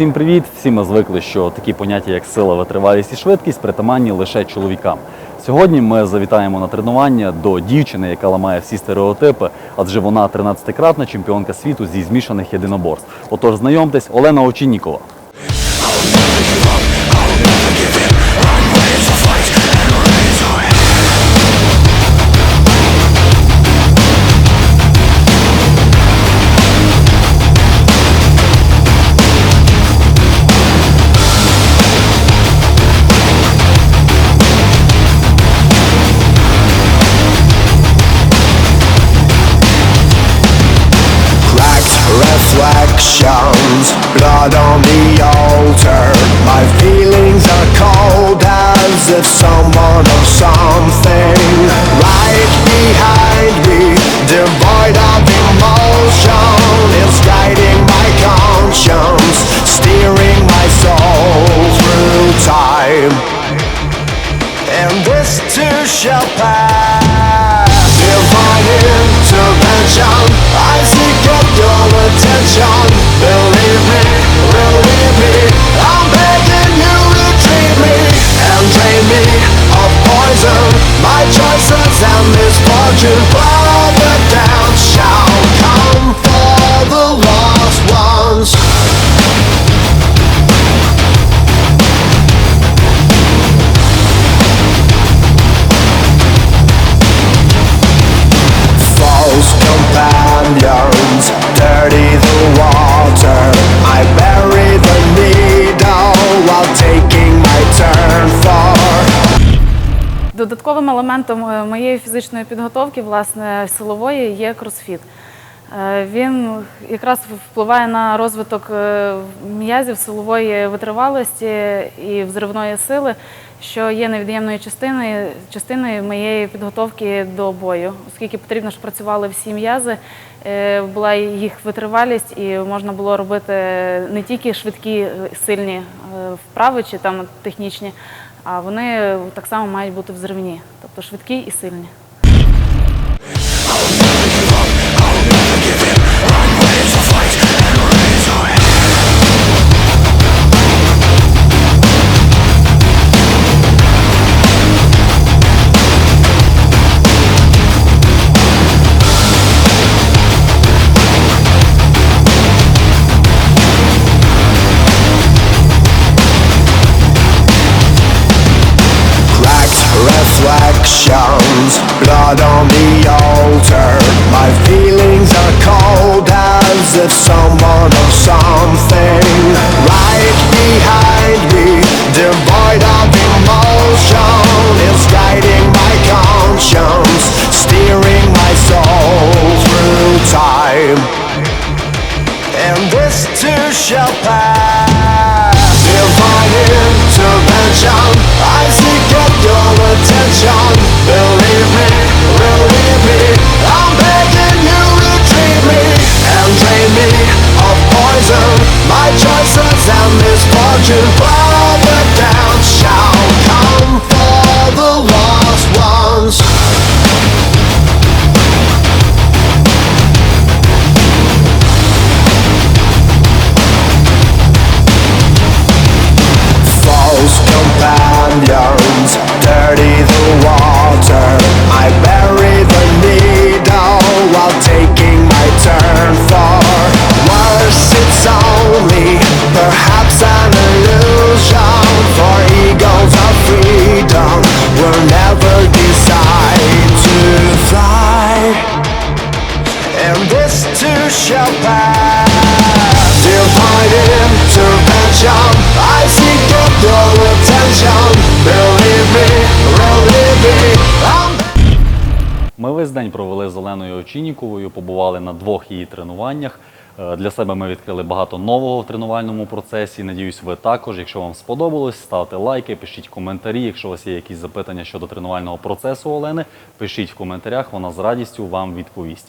Всім привіт! Всі ми звикли, що такі поняття, як сила, витривалість і швидкість, притаманні лише чоловікам. Сьогодні ми завітаємо на тренування до дівчини, яка ламає всі стереотипи, адже вона 13-кратна чемпіонка світу зі змішаних єдиноборств. Отож, знайомтесь, Олена Овчиннікова. Blood on the altar. My feelings are cold as if someone or something right behind me, devoid of emotion, is guiding my conscience, steering my soul through time. And this too shall pass. Додатковим елементом е, моєї фізичної підготовки, власне, силової, є кросфіт. Е, Він якраз впливає на розвиток е, м'язів силової витривалості і взривної сили, що є невід'ємною частиною, частиною моєї підготовки до бою, оскільки потрібно, щоб працювали всі м'язи, була їх витривалість, і можна було робити не тільки швидкі, сильні вправи чи там технічні, а вони так само мають бути взривні, тобто швидкі і сильні. Reflections, blood on the altar. My feelings are cold as if someone or something right behind me, devoid of emotion, is guiding my conscience, steering my soul through time. And this too shall pass. Divine intervention church shall pass. Divine intervention, I seek up your attention. Believe me, believe me, Ми весь день провели з Оленою Очініковою, побували на двох її тренуваннях. Е, Для себе ми відкрили багато нового в тренувальному процесі. Надіюсь, ви також. Якщо вам сподобалось, ставте лайки, пишіть коментарі. Якщо у вас є якісь запитання щодо тренувального процесу Олени, пишіть в коментарях, вона з радістю вам відповість.